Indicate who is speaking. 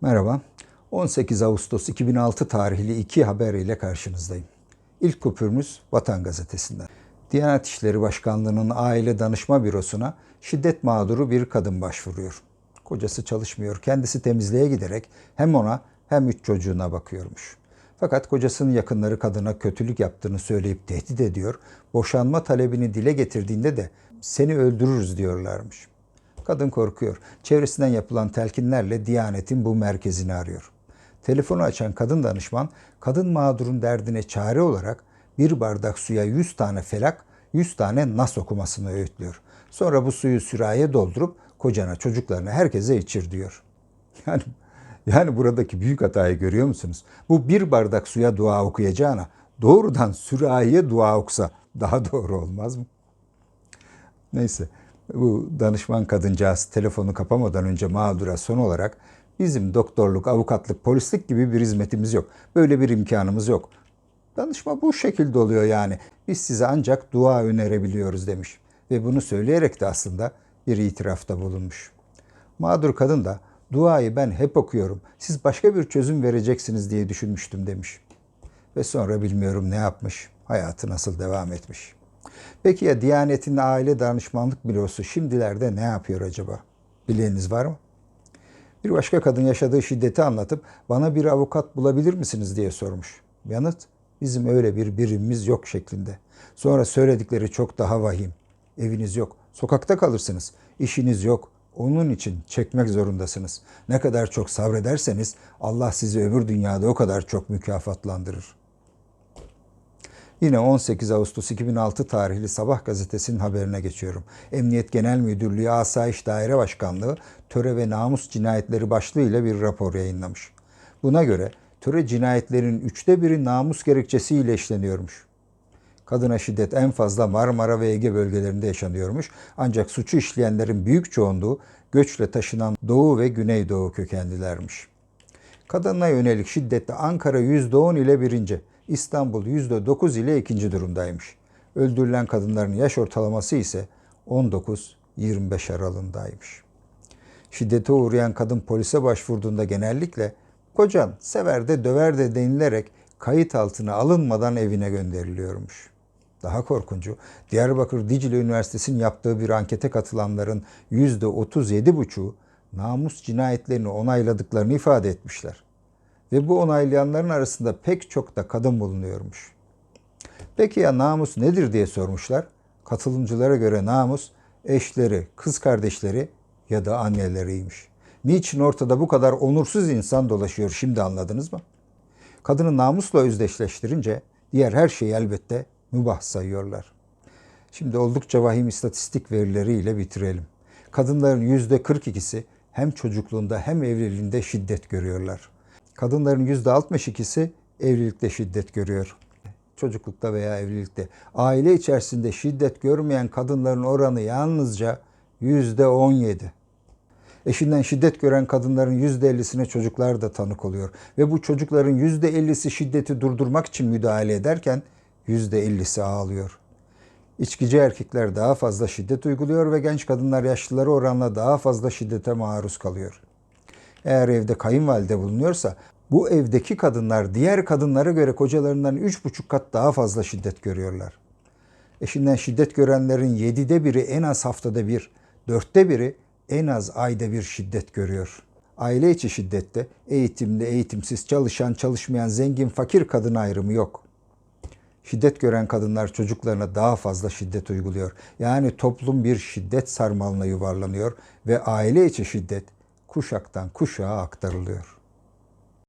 Speaker 1: Merhaba. 18 Ağustos 2006 tarihli iki haber ile karşınızdayım. İlk kupürümüz Vatan Gazetesi'nden. Diyanet İşleri Başkanlığı'nın Aile Danışma Bürosu'na şiddet mağduru bir kadın başvuruyor. Kocası çalışmıyor. Kendisi temizliğe giderek hem ona hem üç çocuğuna bakıyormuş. Fakat kocasının yakınları kadına kötülük yaptığını söyleyip tehdit ediyor. Boşanma talebini dile getirdiğinde de seni öldürürüz diyorlarmış. Kadın korkuyor. Çevresinden yapılan telkinlerle Diyanet'in bu merkezini arıyor. Telefonu açan kadın danışman, kadın mağdurun derdine çare olarak bir bardak suya 100 tane felak, 100 tane nas okumasını öğütlüyor. Sonra bu suyu sürahiye doldurup kocana, çocuklarına, herkese içir diyor. Yani yani buradaki büyük hatayı görüyor musunuz? Bu bir bardak suya dua okuyacağına doğrudan sürahiye dua okusa daha doğru olmaz mı? Neyse bu danışman kadıncağız telefonu kapamadan önce mağdura son olarak bizim doktorluk, avukatlık, polislik gibi bir hizmetimiz yok. Böyle bir imkanımız yok. Danışma bu şekilde oluyor yani. Biz size ancak dua önerebiliyoruz demiş. Ve bunu söyleyerek de aslında bir itirafta bulunmuş. Mağdur kadın da duayı ben hep okuyorum. Siz başka bir çözüm vereceksiniz diye düşünmüştüm demiş. Ve sonra bilmiyorum ne yapmış. Hayatı nasıl devam etmiş. Peki ya Diyanet'in aile danışmanlık bürosu şimdilerde ne yapıyor acaba? Bileniniz var mı? Bir başka kadın yaşadığı şiddeti anlatıp bana bir avukat bulabilir misiniz diye sormuş. Yanıt bizim öyle bir birimimiz yok şeklinde. Sonra söyledikleri çok daha vahim. Eviniz yok, sokakta kalırsınız, işiniz yok. Onun için çekmek zorundasınız. Ne kadar çok sabrederseniz Allah sizi öbür dünyada o kadar çok mükafatlandırır. Yine 18 Ağustos 2006 tarihli Sabah gazetesinin haberine geçiyorum. Emniyet Genel Müdürlüğü Asayiş Daire Başkanlığı töre ve namus cinayetleri başlığıyla bir rapor yayınlamış. Buna göre töre cinayetlerin üçte biri namus gerekçesiyle işleniyormuş. Kadına şiddet en fazla Marmara ve Ege bölgelerinde yaşanıyormuş. Ancak suçu işleyenlerin büyük çoğunluğu göçle taşınan Doğu ve Güneydoğu kökenlilermiş. Kadına yönelik şiddette Ankara %10 ile birinci, İstanbul %9 ile ikinci durumdaymış. Öldürülen kadınların yaş ortalaması ise 19-25 aralığındaymış. Şiddete uğrayan kadın polise başvurduğunda genellikle kocan sever de döver de denilerek kayıt altına alınmadan evine gönderiliyormuş. Daha korkuncu, Diyarbakır Dicle Üniversitesi'nin yaptığı bir ankete katılanların %37,5'u namus cinayetlerini onayladıklarını ifade etmişler. Ve bu onaylayanların arasında pek çok da kadın bulunuyormuş. Peki ya namus nedir diye sormuşlar. Katılımcılara göre namus eşleri, kız kardeşleri ya da anneleriymiş. Niçin ortada bu kadar onursuz insan dolaşıyor şimdi anladınız mı? Kadını namusla özdeşleştirince diğer her şeyi elbette mübah sayıyorlar. Şimdi oldukça vahim istatistik verileriyle bitirelim. Kadınların %42'si hem çocukluğunda hem evliliğinde şiddet görüyorlar. Kadınların %62'si evlilikte şiddet görüyor. Çocuklukta veya evlilikte. Aile içerisinde şiddet görmeyen kadınların oranı yalnızca %17. Eşinden şiddet gören kadınların %50'sine çocuklar da tanık oluyor. Ve bu çocukların %50'si şiddeti durdurmak için müdahale ederken %50'si ağlıyor. İçkici erkekler daha fazla şiddet uyguluyor ve genç kadınlar yaşlıları oranla daha fazla şiddete maruz kalıyor. Eğer evde kayınvalide bulunuyorsa bu evdeki kadınlar diğer kadınlara göre kocalarından 3,5 kat daha fazla şiddet görüyorlar. Eşinden şiddet görenlerin 7'de biri en az haftada bir, 4'te biri en az ayda bir şiddet görüyor. Aile içi şiddette eğitimli, eğitimsiz, çalışan, çalışmayan, zengin, fakir kadın ayrımı yok. Şiddet gören kadınlar çocuklarına daha fazla şiddet uyguluyor. Yani toplum bir şiddet sarmalına yuvarlanıyor ve aile içi şiddet kuşaktan kuşağa aktarılıyor.